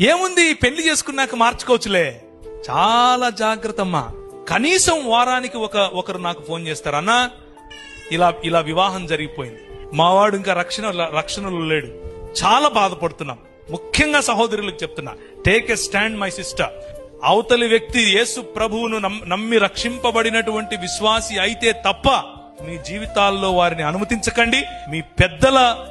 ఏముంది? పెళ్ళి చేసుకున్నాక మార్చుకోవచ్చులే. చాలా జాగ్రత్త అమ్మా కనీసం వారానికి ఒక ఒకరు నాకు ఫోన్ చేస్తారు. అన్నా ఇలా ఇలా వివాహం జరిగిపోయింది. మావాడు ఇంకా రక్షణ రక్షణలో లేడు. చాలా బాధపడుతున్నాం. ముఖ్యంగా సహోదరులకు చెప్తున్నా. Take a stand my sister అవతలి వ్యక్తి యేసు ప్రభువును నమ్- నమ్మి రక్షింపబడినటువంటి విశ్వాసి అయితే తప్ప మీ జీవితాల్లో వారిని అనుమతించకండి. మీ పెద్దల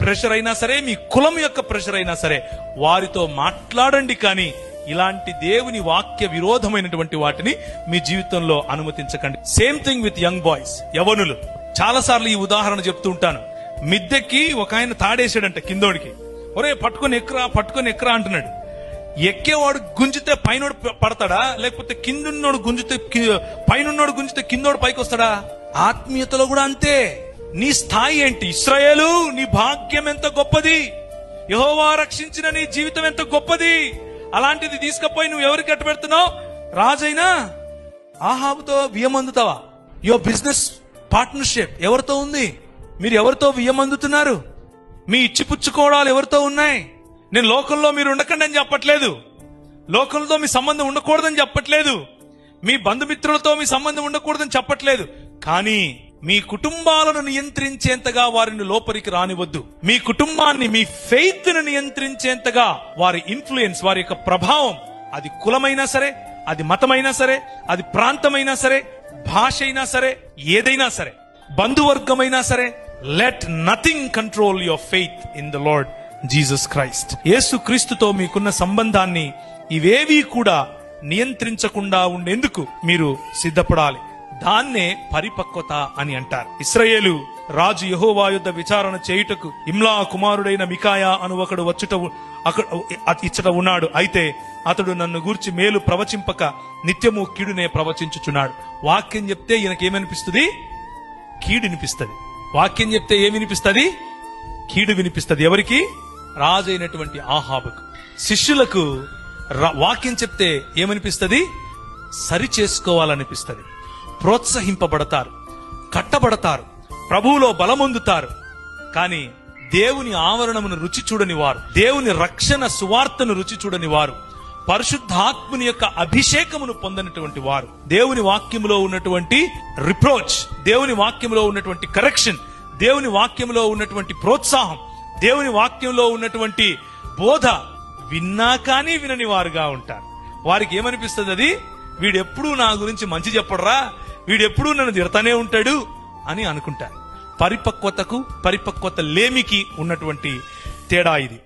ప్రెషర్ అయినా సరే మీ కులం యొక్క ప్రెషర్ అయినా సరే వారితో మాట్లాడండి కానీ ఇలాంటి దేవుని వాక్య విరోధమైనటువంటి వాటిని మీ జీవితంలో అనుమతించకండి. Same thing with young boys యవనులు. చాలా సార్లు ఈ ఉదాహరణ చెప్తూ ఉంటాను. మిద్దెక్కి ఒక ఆయన తాడేసాడంట కిందోడికి. ఒరే పట్టుకొని ఎక్కరా పట్టుకొని ఎక్కరా అంటున్నాడు. ఎక్కేవాడు గుంజితే పైనోడు పడతాడా? లేకపోతే కిందున్నోడు గుంజితే పైనున్నోడు గుంజితే కిందోడు పైకి వస్తాడా ఆత్మీయతలో కూడా అంతే. నీ స్థాయి ఏంటి? ఇస్రాయేలు నీ భాగ్యం ఎంత గొప్పది? యహోవా రక్షించిన నీ జీవితం ఎంత గొప్పది? అలాంటిది తీసుకుపోయి నువ్వు ఎవరికి అట్టు పెడుతున్నావు రాజైనా? ఆహాబుతో వియమందుతావా యువర్ బిజినెస్ పార్ట్నర్షిప్ ఎవరితో ఉంది? మీరు ఎవరితో వియమందుతున్నారు మీ ఇచ్చిపుచ్చుకోవడాలు ఎవరితో ఉన్నాయి? నేను లోకంలో మీరు ఉండకండి అని చెప్పట్లేదు. లోకంలో మీ సంబంధం ఉండకూడదని చెప్పట్లేదు. మీ బంధుమిత్రులతో మీ సంబంధం ఉండకూడదని చెప్పట్లేదు. కానీ మీ కుటుంబాలను నియంత్రించేంతగా వారిని లోపలికి రానివద్దు. మీ కుటుంబాన్ని మీ ఫెయిత్ను నియంత్రించేంతగా వారి ఇన్ఫ్లుయెన్స్ వారి యొక్క ప్రభావం అది కులమైనా సరే అది మతమైనా సరే అది ప్రాంతమైనా సరే భాష అయినా సరే ఏదైనా సరే బంధువర్గమైనా సరే let nothing control your faith in the Lord Jesus Christ Yesu క్రీస్తుతో మీకున్న సంబంధాన్ని ఇవేవీ కూడా నియంత్రించకుండా ఉండేందుకు మీరు సిద్ధపడాలి. దాన్నే పరిపక్వత అని అంటారు. ఇస్రయేలు రాజు యహోవా యుద్ధ విచారణ చేయుటకు ఇమ్లా కుమారుడైన మికాయా అను ఒకడు వచ్చుట అక్కడ ఇచ్చట ఉన్నాడు. అయితే అతడు నన్ను గూర్చి మేలు ప్రవచింపక నిత్యము కీడునే ప్రవచించుచున్నాడు. వాక్యం చెప్తే ఈయనకి ఏమనిపిస్తుంది కీడు వినిపిస్తుంది వాక్యం చెప్తే ఏమి వినిపిస్తుంది కీడు వినిపిస్తుంది ఎవరికి? రాజైనటువంటి ఆహాబకు శిష్యులకు ర- వాక్యం చెప్తే ఏమనిపిస్తుంది? సరి చేసుకోవాలనిపిస్తుంది ప్రోత్సహింపబడతారు కట్టబడతారు ప్రభువులో బలమొందుతారు. కానీ దేవుని ఆవరణమును రుచి చూడని వారు దేవుని రక్షణ సువార్తను రుచి చూడని వారు పరిశుద్ధాత్ముని యొక్క అభిషేకమును పొందనటువంటి వారు. దేవుని వాక్యములో ఉన్నటువంటి రిప్రోచ్ దేవుని వాక్యములో ఉన్నటువంటి కరెక్షన్ దేవుని వాక్యంలో ఉన్నటువంటి ప్రోత్సాహం దేవుని వాక్యంలో ఉన్నటువంటి బోధ విన్నా కానీ వినని వారుగా ఉంటారు. వారికి ఏమనిపిస్తుంది అది? వీడెప్పుడూ నా గురించి మంచి చెప్పడరా? వీడెప్పుడూ నన్ను తిడతానే ఉంటాడు అని అనుకుంటారు పరిపక్వతకు పరిపక్వత లేమికి ఉన్నటువంటి తేడా ఇది.